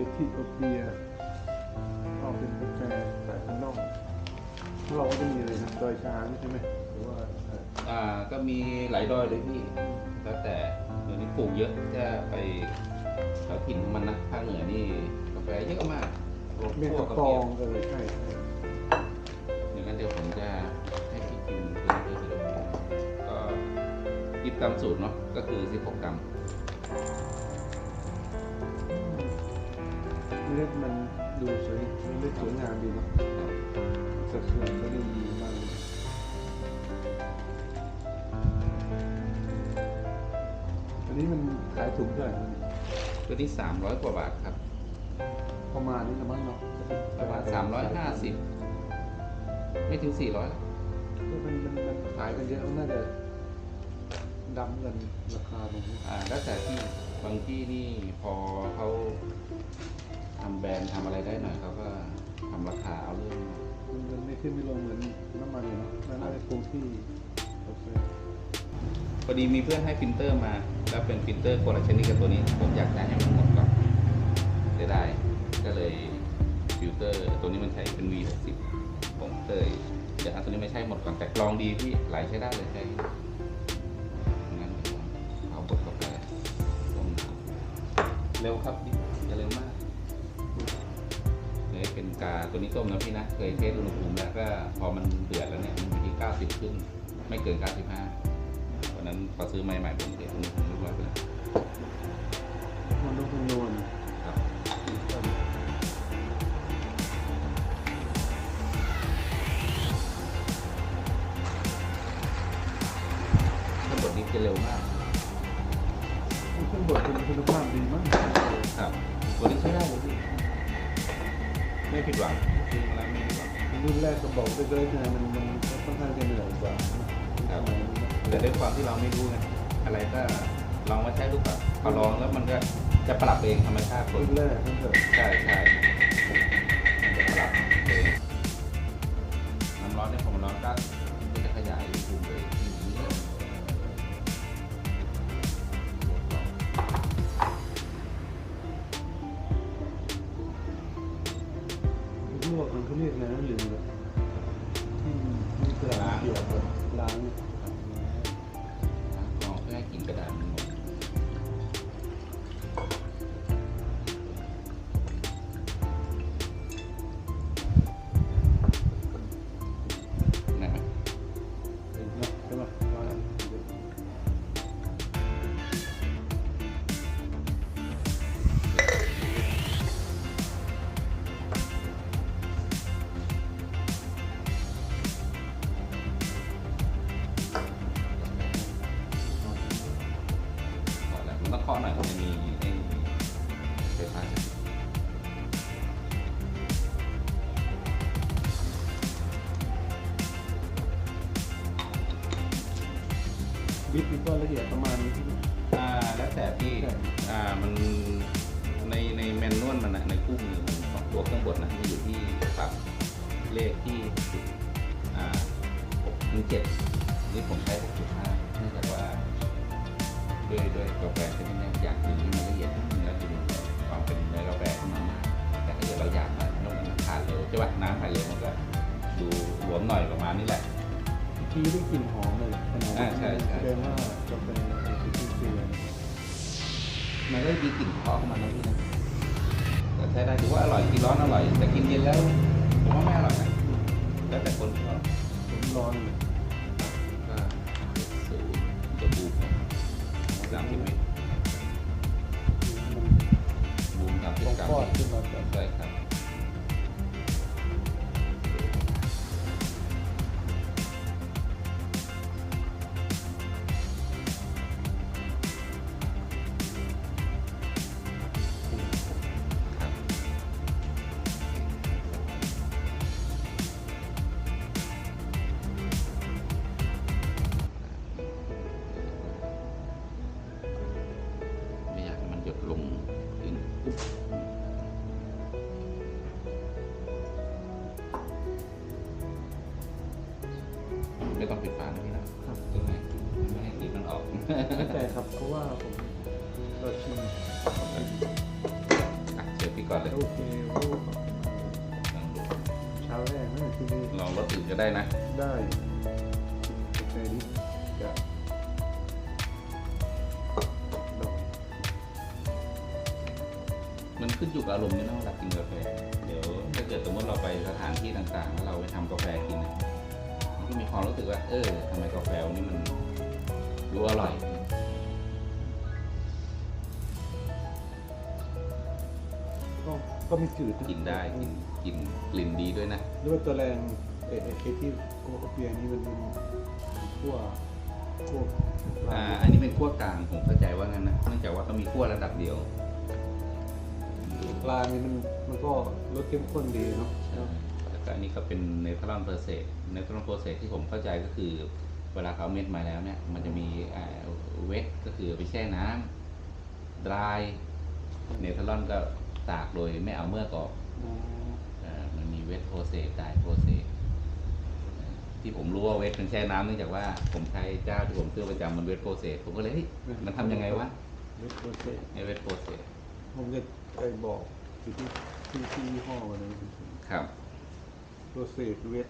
ลิทิโอเปียก็เป็นกาแฟสายพันธุ์นอกของเราก็จะมีอะไรนะดอยช้างใช่ไหมหรือว่าเอ่ออ่าก็มีหลายดอยเลยพี่แล้วแต่เดี๋ยวนี้ปลูกเยอะถ้าไปแถวถิ่นมันนะภาคเหนือนี่กาแฟเยอะมากเมี่ยงพวกะกกกาอแฟงเออใช่ใช่อย่างนั้นเดี๋ยวผมจะให้พี่กินตัวนี้ด้วยก็ยิบตามสูตรเนาะก็คือ 16กรัม เล็ดมันดูสวยเล็ดสวยงามดีเนาะสัดส่วนก็ดีมากเลยอันนี้มันขายถุงเท่าไหร่นะตัวนี้300กว่าบาทครับ ประมาณนี้ละมั้งเนาะประมาณ350ไม่ถึง400หรอกมันมันมันขายกันเยอะมันน่าจะดำกันราคาลงอ่าแล้วแต่ที่บางที่นี่พอเขาทำแบ รนด์ทำอะไรได้หน่อยเขาก็ทำราคาเอาเรื่อง มันมันไม่ขึ้นไม่ลงเหมือนน้ำมันเลยเนาะนั่นอะไรคงที่โอเคพอดีมีเพื่อนให้ฟิลเตอร์มา แล้วเป็นฟิลเตอร์คนละชนิดกับตัวนี้ ผมอยากจะให้มันหมดก่อนจะได้ ก็เลยฟิลเตอร์ ตัวนี้มันใช้เป็น V60 ผมเคยจะเอาตัวนี้ไม่ใช่หมดก่อนแต่ลองดีพี่ไหลใช้ได้เลยใช้งั้นเดี๋ยวเอาบดกาแฟต้มน้ำเร็วครับ กาตัวนี้ต้มนะพี่นะ เคยเทสอุณหภูมิแล้วก็พอมันเดือดแล้วเนี่ยมันอยู่ที่ 90 ขึ้น ไม่เกิน 95วันนั้นพอซื้อใหม่ๆผมเทสอุณหภูมิเรียบร้อยไปแล้วมันต้องคำนวณครับทั้งหมดนี้จะเร็วมากเครื่องบดคุณคุณภาพดีมากครับตัวนี้ใช้ได้เลย ไม่ผิดหวังซื้อมาแล้วไม่ผิดหวังรุ่นแรกก็บอกเล็กๆนะมันมันค่อนข้างจะเหนื่อยกว่าครับแต่ด้วยความที่เราไม่รู้ไงอะไรก็ลองมาใช้ดูก่อนพอลองแล้วมันก็จะปรับเองธรรมชาติคนรุ่นแรกนั่นเถอะใช่ใช่มันจะปรับเองน้ำร้อนเนี่ยพอมันร้อนก็มันจะขยายอุณหภูมิไป กลินกระด บิดนี่ก็ละเอียดประมาณนี้ใช่ไหมอ่าแล้วแต่ที่ใช่ อ่ามันในในแมนนวลมันนะในคู่มือมันของตัวเครื่องบดนะมันอยู่ที่ปรับเลขที่จุดอ่าหกถึงเจ็ดนี่ผมใช้หกจุดห้าเนื่องจากว่าด้วยด้วยกาแฟชนิดนี้อยากกินที่มันละเอียดนิดนึงแล้วกินความเป็นเนื้อกาแฟขึ้นมามากแต่ถ้าเกิดเราอยากมันนอกนั้นทานเร็วใช่ป่ะน้ำทานเร็วมันก็ดูหลวมหน่อยประมาณนี้แหละ ทีได้กลิ่นหอมเลยขนาด อ่าใช่ใช่ แสดงว่ากาแฟคือคือคือมันก็มีกลิ่นหอมของมันนะพี่นะแต่ใช้ได้ถือว่าอร่อยกินร้อนอร่อย แต่กินเย็นแล้วผมว่าไม่อร่อยนะแล้วแต่คนชอบผมร้อนเลยก็สูตรจะบูมสามสิบวิบูมสามสิบต้องกรัมฟอดขึ้นมาแบบ ใช่ครับ ปิดฝานะพี่นะครับตรงไหนไม่ให้กลิ่นมันออกเข้าใจครับเพราะว่าผมเราชิมอะเชิญพี่ก่อนเลยโอเคโอ้ลองดูเช้าแรกนะที่นี่ลองรสอื่นก็ได้นะ ได้กินกาแฟนี้จะดอกมันขึ้นอยู่กับอารมณ์นี่นะเวลากินกาแฟ เดี๋ยวถ้าเกิดสมมติเราไปสถานที่ต่างๆ แล้วเราไปทำกาแฟกินนะมัน ก็มีความรู้สึกว่า เออทำไมกาแฟวันนี้มันดูอร่อยก็ก็มีจืดะกินได้กินกินกลิ่นดีด้วยนะหรือว่าตัวแรงเอเอเอที่โกโคเปียนี่มันเป็นขั้วขั้วอ่าอันนี้เป็นขั้วกลางผมเข้าใจว่างั้นนะเนื่องจากว่าเขามีขั้วระดับเดียวปลานี่มันมันก็รสเข้มข้นดีเนาะแล้ว ก็อันนี้ก็เป็นเนเธอร์แลนด์โปรเซสเนเธอร์แลนด์โปรเซสที่ผมเข้าใจก็คือ เวลาเขาเอาเม็ดมาแล้วเนี่ย มันจะมีเวทก็คือเอาไปแช่น้ำ dry เนเธอร์แลนด์ก็ตากโดยไม่เอาเมื่อกออกอ๋อเอ่อมันมีเวทโปรเซสไดโปรเซสที่ผมรู้ว่าเวทเป็นแช่น้ำเนื่องจากว่าผมใช้เจ้าที่ผมซื้อประจำมันเวทโปรเซสผมก็เลยเฮ้ยมันทำยังไงวะเวทโปรเซสไอเวทโปรเซสผมจะไปบอกอยู่ที่ที่ที่ยี่ห้อมันเลยครับ โปรเซสเวท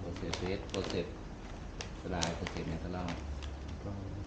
โปรเซสเวทโปรเซสลายโปรเซสเนเธอร์แลนด์ปลา